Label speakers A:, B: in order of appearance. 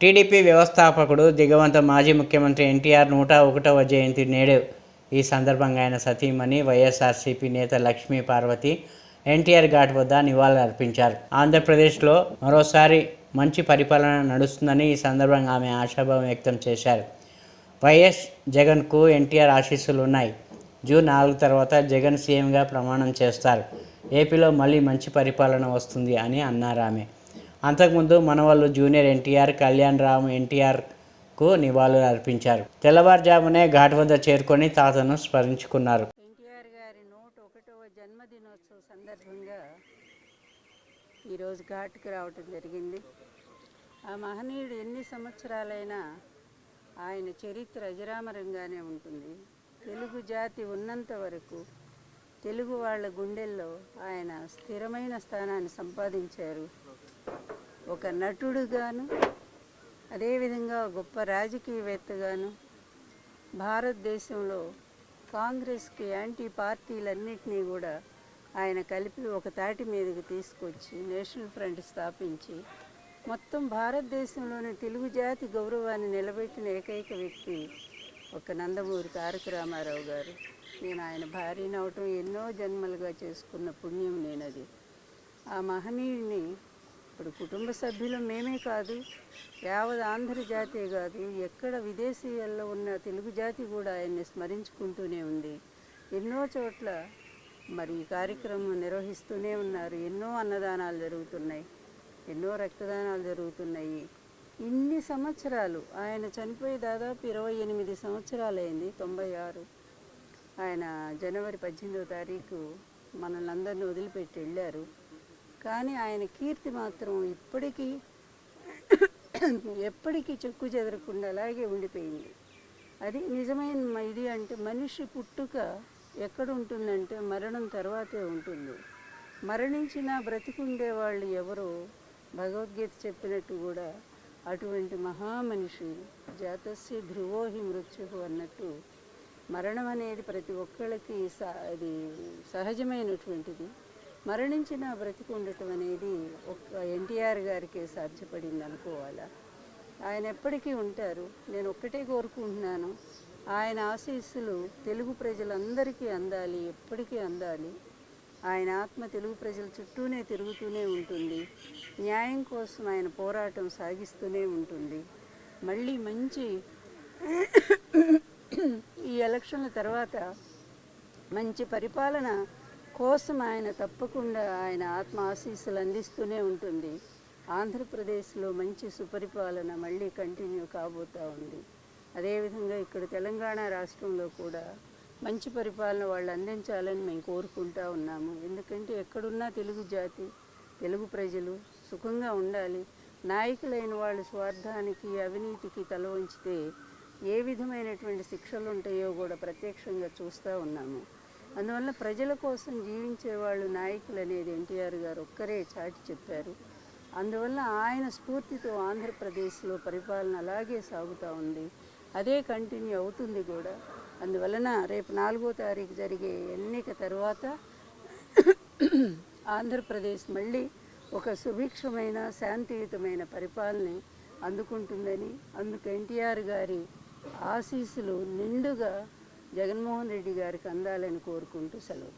A: TDP వ్యవస్థాపకుడు దిగవంత మాజీ ముఖ్యమంత్రి ఎన్టీఆర్ నూట ఒకటవ జయంతి నేడు ఈ సందర్భంగా ఆయన సతీమణి వైఎస్ఆర్సీపీ నేత లక్ష్మీ పార్వతి ఎన్టీఆర్ ఘాట్ వద్ద నివాళులర్పించారు ఆంధ్రప్రదేశ్లో మరోసారి మంచి పరిపాలన నడుస్తుందని ఈ సందర్భంగా ఆమె ఆశాభావం వ్యక్తం చేశారు. వైఎస్ జగన్కు ఎన్టీఆర్ ఆశీస్సులు ఉన్నాయి. జూన్ నాలుగు తర్వాత జగన్ సీఎంగా ప్రమాణం చేస్తారు. ఏపీలో మళ్ళీ మంచి పరిపాలన వస్తుంది అని అన్నారు ఆమె. అంతకుముందు మనవాళ్ళు జూనియర్ ఎన్టీఆర్ కళ్యాణ్ రామ్ ఎన్టీఆర్కు నివాళులు అర్పించారు. తెల్లవారుజామునే ఘాట్ వద్ద చేరుకొని తాతను స్మరించుకున్నారు.
B: ఎన్టీఆర్ గారి నూట ఒకటవ జన్మదినోత్సవ సందర్భంగా ఈరోజు ఘాట్కి రావటం జరిగింది. ఆ మహనీయుడు ఎన్ని సంవత్సరాలైనా ఆయన చరిత్ర అజరామరంగానే ఉంటుంది. తెలుగు జాతి ఉన్నంత వరకు తెలుగు వాళ్ళ గుండెల్లో ఆయన స్థిరమైన స్థానాన్ని సంపాదించారు. ఒక నటుడుగాను అదేవిధంగా గొప్ప రాజకీయవేత్తగాను భారతదేశంలో కాంగ్రెస్కి యాంటీ పార్టీలన్నింటినీ కూడా ఆయన కలిపి ఒక తాటి మీదకి తీసుకొచ్చి నేషనల్ ఫ్రంట్ స్థాపించి మొత్తం భారతదేశంలోని తెలుగు జాతి గౌరవాన్ని నిలబెట్టిన ఏకైక వ్యక్తి ఒక నందమూరి తారక రామారావు గారు. నేను ఆయన భార్యనవటం ఎన్నో జన్మలుగా చేసుకున్న పుణ్యం నేనది. ఆ మహనీయుడిని ఇప్పుడు కుటుంబ సభ్యులు మేమే కాదు యావత్ ఆంధ్ర జాతి కాదు ఎక్కడ విదేశీయాల్లో ఉన్న తెలుగు జాతి కూడా ఆయన్ని స్మరించుకుంటూనే ఉంది. ఎన్నో చోట్ల మరి ఈ కార్యక్రమం నిర్వహిస్తూనే ఉన్నారు. ఎన్నో అన్నదానాలు జరుగుతున్నాయి ఎన్నో రక్తదానాలు జరుగుతున్నాయి. ఇన్ని సంవత్సరాలు ఆయన చనిపోయి దాదాపు ఇరవై ఎనిమిది సంవత్సరాలైంది తొంభై ఆరు. ఆయన జనవరి పద్దెనిమిదో తారీఖు మనల్ని అందరినీ వదిలిపెట్టి వెళ్ళారు. కానీ ఆయన కీర్తి మాత్రం ఇప్పటికీ ఎప్పటికీ చెక్కు చెదరకుండా అలాగే ఉండిపోయింది. అది నిజమైన ఇది అంటే మనిషి పుట్టుక ఎక్కడ ఉంటుందంటే మరణం తర్వాతే ఉంటుంది. మరణించిన బ్రతికుండే వాళ్ళు ఎవరో భగవద్గీత చెప్పినట్టు కూడా అటువంటి మహామనిషి జాతస్య ధ్రువోహి మృత్యు అన్నట్టు మరణం అనేది ప్రతి ఒక్కళ్ళకి అది సహజమైనటువంటిది. మరణించిన బ్రతికుండటం అనేది ఒక్క ఎన్టీఆర్ గారికి సాధ్యపడింది అనుకోవాలా? ఆయన ఎప్పటికీ ఉంటారు. నేను ఒక్కటే కోరుకుంటున్నాను. ఆయన ఆశీస్సులు తెలుగు ప్రజలందరికీ అందాలి ఎప్పటికీ అందాలి. ఆయన ఆత్మ తెలుగు ప్రజల చుట్టూనే తిరుగుతూనే ఉంటుంది. న్యాయం కోసం ఆయన పోరాటం సాగిస్తూనే ఉంటుంది. మళ్ళీ మంచి ఈ ఎలక్షన్ల తర్వాత మంచి పరిపాలన కోసం ఆయన తప్పకుండా ఆయన ఆత్మ ఆశీస్సులు అందిస్తూనే ఉంటుంది. ఆంధ్రప్రదేశ్లో మంచి సుపరిపాలన మళ్ళీ కంటిన్యూ కాబోతూ ఉంది. అదేవిధంగా ఇక్కడ తెలంగాణ రాష్ట్రంలో కూడా మంచి పరిపాలన వాళ్ళు అందించాలని మేము కోరుకుంటా ఉన్నాము. ఎందుకంటే ఎక్కడున్నా తెలుగు జాతి తెలుగు ప్రజలు సుఖంగా ఉండాలి. నాయకులైన వాళ్ళు స్వార్థానికి అవినీతికి తల ఉంచితే ఏ విధమైనటువంటి శిక్షలు ఉంటాయో కూడా ప్రత్యక్షంగా చూస్తూ ఉన్నాము. అందువల్ల ప్రజల కోసం జీవించే వాళ్ళు నాయకులు అనేది ఎన్టీఆర్ గారు ఒక్కరే చాటి చెప్పారు. అందువల్ల ఆయన స్ఫూర్తితో ఆంధ్రప్రదేశ్లో పరిపాలన అలాగే సాగుతూ ఉంది. అదే కంటిన్యూ అవుతుంది కూడా. అందువలన రేపు నాలుగో తారీఖు జరిగే ఎన్నిక తర్వాత ఆంధ్రప్రదేశ్ మళ్ళీ ఒక సుభిక్షమైన శాంతియుతమైన పరిపాలన అందుకుంటుందని అందుకు ఎన్టీఆర్ గారి ఆశీస్సులు నిండుగా జగన్మోహన్ రెడ్డి గారికి అందాలని కోరుకుంటూ సెలవు